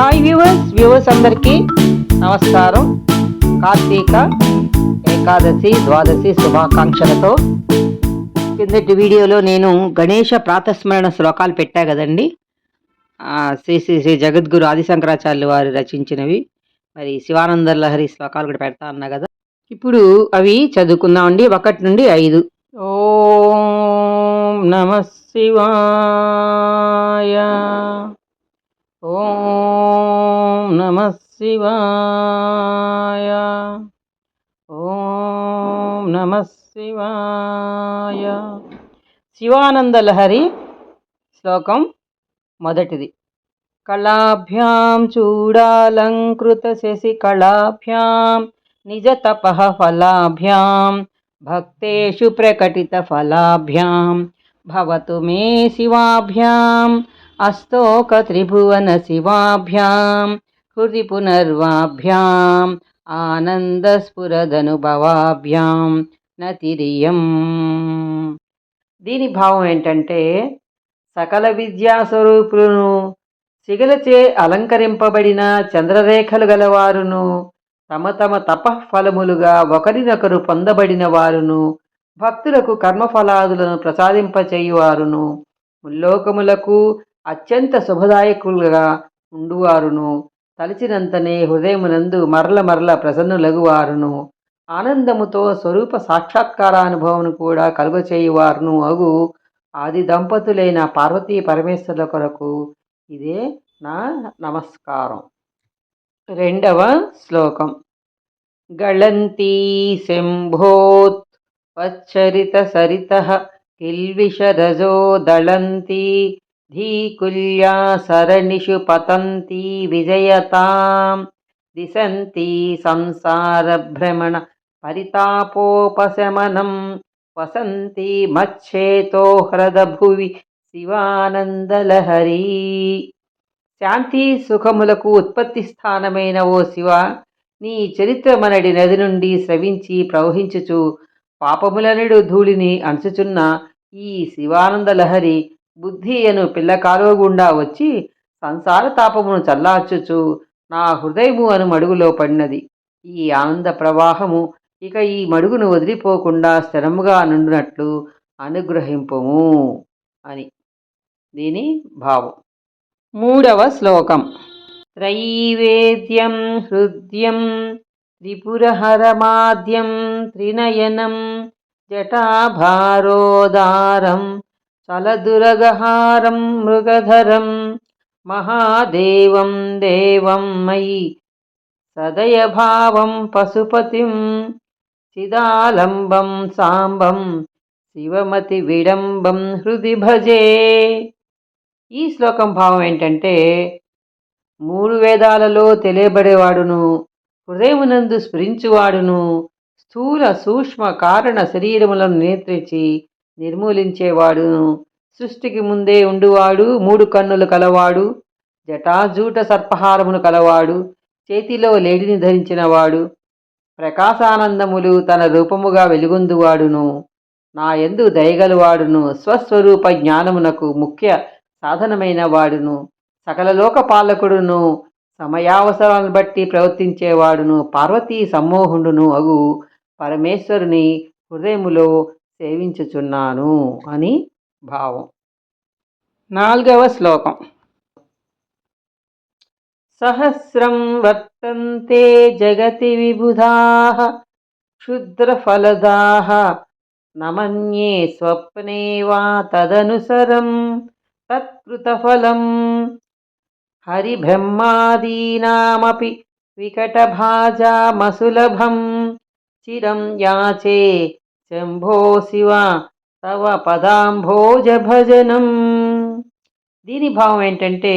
Hi viewers viewers అందరికీ నమస్కారం. కార్తీక ఏకాదశి ద్వాదశి శుభాకాంక్షలతో. కిందటి వీడియోలో నేను గణేష ప్రాతస్మరణ శ్లోకాలు పెట్టా కదండి. శ్రీ శ్రీ శ్రీ జగద్గురు ఆదిశంకరాచార్యులు వారు రచించినవి. మరి శివానంద లహరి శ్లోకాలు కూడా పెడతా అన్నా కదా. ఇప్పుడు అవి చదువుకుందామండి. ఒకటి నుండి ఐదు. ఓం నమ శివాయ. ఓం నమ శివాయ ఓం నమ శివాయ శివానంద లహరి శ్లోకం మొదటిది. కళాభ్యాం చూడాలంకృత శశి కళాభ్యాం నిజ తపః ఫలాభ్యాం భక్తేషు ప్రకటిత ఫలాభ్యాం భవతు మే శివాభ్యాం అస్తోక త్రిభువన శివాభ్యాం హృది పునర్వాభ్యాం ఆనందస్ఫురదనుభవాభ్యాం నతిరియం దీని భావం ఏంటంటే సకల విద్యా స్వరూపులను సిగలచే అలంకరింపబడిన చంద్రరేఖలు గలవారును తమ తమ తపఃఫలములుగా ఒకరినొకరు పొందబడిన వారును భక్తులకు కర్మఫలాదులను ప్రసాదింపచేయువారును ముల్లోకములకు అత్యంత శుభదాయకులుగా ఉండువారును తలిచినంతనే హృదయమునందు మరల మరల ప్రసన్నులగువారును. ఆనందముతో స్వరూప సాక్షాత్కారానుభవమును కూడా కలుగచేయువారును అగు ఆది దంపతులైన పార్వతీ పరమేశ్వరుల కొరకు ఇదే నా నమస్కారం. రెండవ శ్లోకం. గళంతీ శంభోత్ వచ్చరిత సరిత కిల్విషరజో దళంతీ ధీకుల్యా సరణిషు పతంతి విజయతాం. దిశంతి సంసారభ్రమణ పరితాపోపశమనం. వసంతి మచ్చేతో హ్రదభువి శివానందలహరి. శాంతి సుఖములకు ఉత్పత్తి స్థానమైన ఓ శివ నీ చరిత్ర మనడి నది నుండి స్రవించి ప్రవహించుచు పాపములనడు ధూళిని అణచుచున్న ఈ శివానంద లహరి బుద్ధి అను పిల్ల కాలువ గుండా వచ్చి సంసార తాపమును చల్లార్చుచు నా హృదయము అను మడుగులో పడినది. ఈ ఆనంద ప్రవాహము ఇక ఈ మడుగును వదిలిపోకుండా స్థిరముగా నుండినట్లు అనుగ్రహింపుము అని. దీని భావం. మూడవ శ్లోకం. త్రైవేద్యం హృద్యం త్రిపురహరమాద్యం త్రినయనం జటాభారోదారం తలదురగహారం మృగధరం మహాదేవం దేవం మయి సదయభావం పశుపతిం చిదాలంబం సాంబం శివమతి విడంబం హృది భజే. ఈ శ్లోకం భావం ఏంటంటే మూడు వేదాలలో తెలియబడేవాడును హృదయమునందు స్ఫురించువాడును స్థూల సూక్ష్మ కారణ శరీరములను నియంత్రించి నిర్మూలించేవాడును. సృష్టికి ముందే ఉండువాడు మూడు కన్నులు కలవాడు జటాజూట సర్పహారమును కలవాడు చేతిలో లేడిని ధరించినవాడు. ప్రకాశానందములు తన రూపముగా వెలుగొందువాడును. నా ఎందు దయగలవాడును. స్వస్వరూప జ్ఞానమునకు ముఖ్య సాధనమైన వాడును సకల లోక పాలకుడును సమయావసరాలను బట్టి ప్రవర్తించేవాడును. పార్వతీ సమ్మోహుండును అగు పరమేశ్వరుని హృదయములో సేవించుచున్నాను అని భావం. నాలుగవ శ్లోకం. సహస్రం వర్తంతే జగతి విబుధా క్షుద్రఫలదా నమన్యే స్వప్నే వా తదనుసరం తత్కృతఫలం. హరిబ్రహ్మాదీనామపి వికటభాజామసులభం చిరం యాచే శంభో శివ తవ పదాంభోజ భజనం దీని భావం ఏంటంటే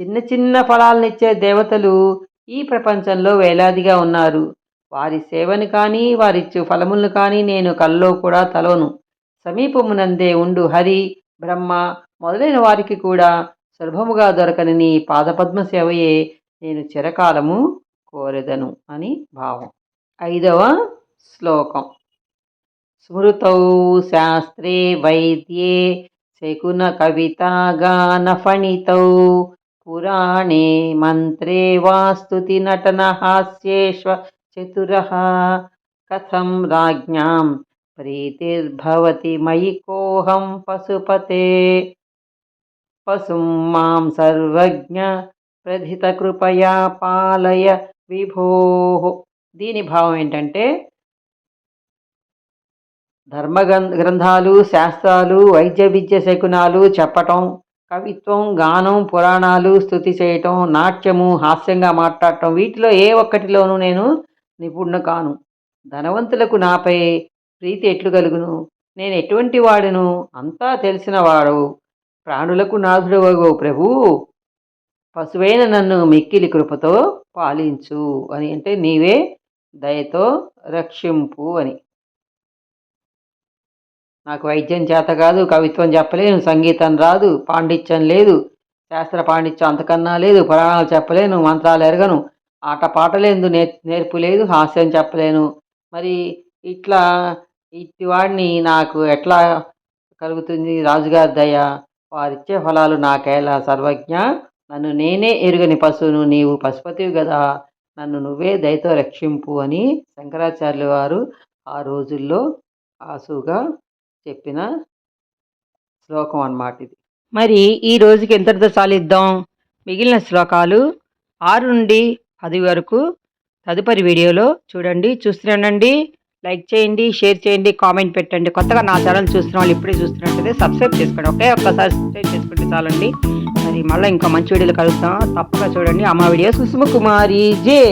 చిన్న చిన్న ఫలాలనిచ్చే దేవతలు ఈ ప్రపంచంలో వేలాదిగా ఉన్నారు. వారి సేవను కానీ వారిచ్చు ఫలములను కానీ నేను కల్లో కూడా తలోను. సమీపమునందే ఉండు హరి బ్రహ్మ మొదలైన వారికి కూడా సులభముగా దొరకని నీ పాదపద్మ సేవయే నేను చిరకాలము కోరెదను అని భావం. ఐదవ శ్లోకం. స్మృతౌ శాస్త్రే వైద్యే శకున కవితాగానఫణితౌ పురాణే మంత్రే వాస్తుతి నటన హాస్యేష్వ చతురः. కథం రాజ్ఞాం ప్రీతిర్భవతి మయి కోహం పశుపతే. పశుం మాం సర్వజ్ఞ ప్రధిత కృపయా పాలయ విభో. దీని భావం ఏంటంటే ధర్మ గ్రం- గ్రంథాలు శాస్త్రాలు వైద్య విద్య శకునాలు చెప్పటం కవిత్వం గానం పురాణాలు స్థుతి చేయటం నాట్యము హాస్యంగా మాట్లాడటం వీటిలో ఏ ఒక్కటిలోనూ నేను నిపుణుడు కాను ధనవంతులకు నాపై ప్రీతి ఎట్లు కలుగును? నేను ఎటువంటి వాడును? అంతా తెలిసిన వాడు ప్రాణులకు నాథుడు వగో ప్రభు. పశువైన నన్ను మిక్కిలి కృపతో పాలించు అని అంటే నీవే దయతో రక్షింపు అని. నాకు వైద్యం చేత కాదు కవిత్వం చెప్పలేను సంగీతం రాదు పాండిత్యం లేదు శాస్త్ర పాండిత్యం అంతకన్నా లేదు పురాణాలు చెప్పలేను మంత్రాలు ఎరగను ఆట పాటలేదు నేర్ నేర్పు లేదు హాస్యం చెప్పలేను. మరి ఇట్లా ఇట్టి వాడిని నాకు ఎట్లా కలుగుతుంది? రాజుగారి దయ వారిచ్చే ఫలాలు నాకేలా సర్వజ్ఞ? నన్ను నేనే ఎరుగని పశువును నీవు పశుపతివి కదా నన్ను నువ్వే దయతో రక్షింపు అని శంకరాచార్యుల వారు ఆ రోజుల్లో ఆసుగా చెప్పిన శ్లోకం అన్నమాట ఇది. మరి ఈ రోజుకి ఎంతటితో చాలిద్దాం? మిగిలిన శ్లోకాలు ఆరు నుండి పది వరకు తదుపరి వీడియోలో చూడండి చూస్తుండండి లైక్ చేయండి షేర్ చేయండి కామెంట్ పెట్టండి. కొత్తగా నా ఛానల్ చూస్తున్న వాళ్ళు ఇప్పుడే చూస్తున్నట్టయితే సబ్స్క్రైబ్ చేసుకోండి ఒకే ఒక్కసారి సబ్స్క్రైబ్ చేసుకుంటే చాలండి. మరి మళ్ళీ ఇంకో మంచి వీడియోలు కలుస్తాం తప్పక చూడండి అమ్మ వీడియో సుష్మ కుమారి. జే!